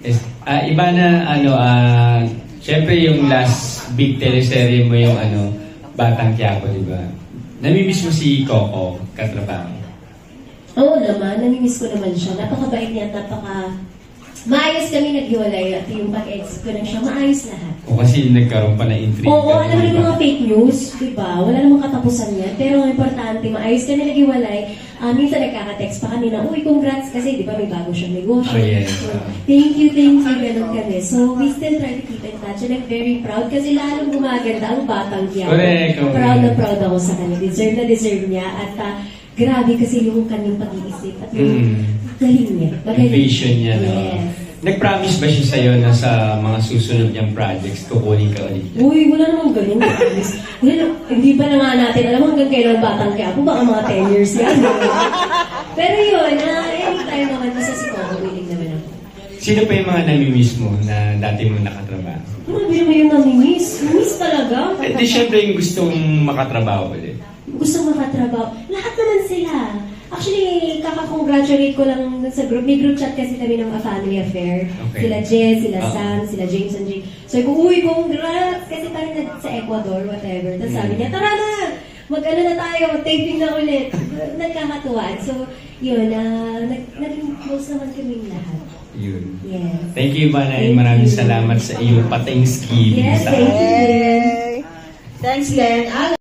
Yes. Ah, iba na, ano, ah, syempre yung last big teleserye mo yung, ano, Batang Quiapo, di ba? Namimiss mo si Coco, katrabaho. Oo naman, namimiss ko naman siya. Napakabait niya, napaka... Maayos kami naghiwalay at yung pag-exit ko lang siya, maayos lahat. O kasi nagkaroon pa na intrigue. Oo, alam mo yung mga fake news, di ba? Wala namang katapusan yan. Pero ang importante, maayos kami naghiwalay. Ah, minsan nagkaka-text pa kanina, uy, congrats kasi, di ba, may bago siyang negosyo. Oh, yes. So, thank you, thank you, ganun kami. So, we still try to keep in touch and I'm very proud kasi lalong gumaganda ang batang Quiapo. Correct, correct. Proud na proud ako sa kanya. Deserve na deserve niya. At ah, grabe kasi yung kanyang pag-iisip at yung Mm. galing niya. Magaling. vision niya, no? Nag-promise ba siya sa'yo na sa mga susunod niyang projects, kukunin ka ulit niya? Uy, wala namang ganun. guys. Well, hindi ba na nga natin alam hanggang kailan batang kaya po, baka mga 10 years yan. Pero yun, uh, anytime naman, basta si Coco, willing naman ako. Sino pa yung mga namimiss mo na dati mo nakatrabaho? Grabe naman yung nami-miss. Miss talaga. Eh, di syempre yung gustong makatrabaho ulit. Gusto makatrabaho. Lahat naman sila. Actually, kaka-congratulate ko lang dun sa group. May group chat kasi kami ng A Family Affair. Okay. Sila Jess, sila Ah. Sam, sila James and Jay. So, ko, uy, congrats! Kasi parang nag- sa Ecuador, whatever. Tapos sabi niya, tara na! Mag-ano na tayo, mag-taping na ulit. Nagkakatuwaan. So, yun, uh, nag naging close naman kaming lahat. Yun. Yes. Thank you, Banay. Thank Maraming you. salamat sa iyong pa-Thanksgiving Yes, sa thank you. Thanks, Len.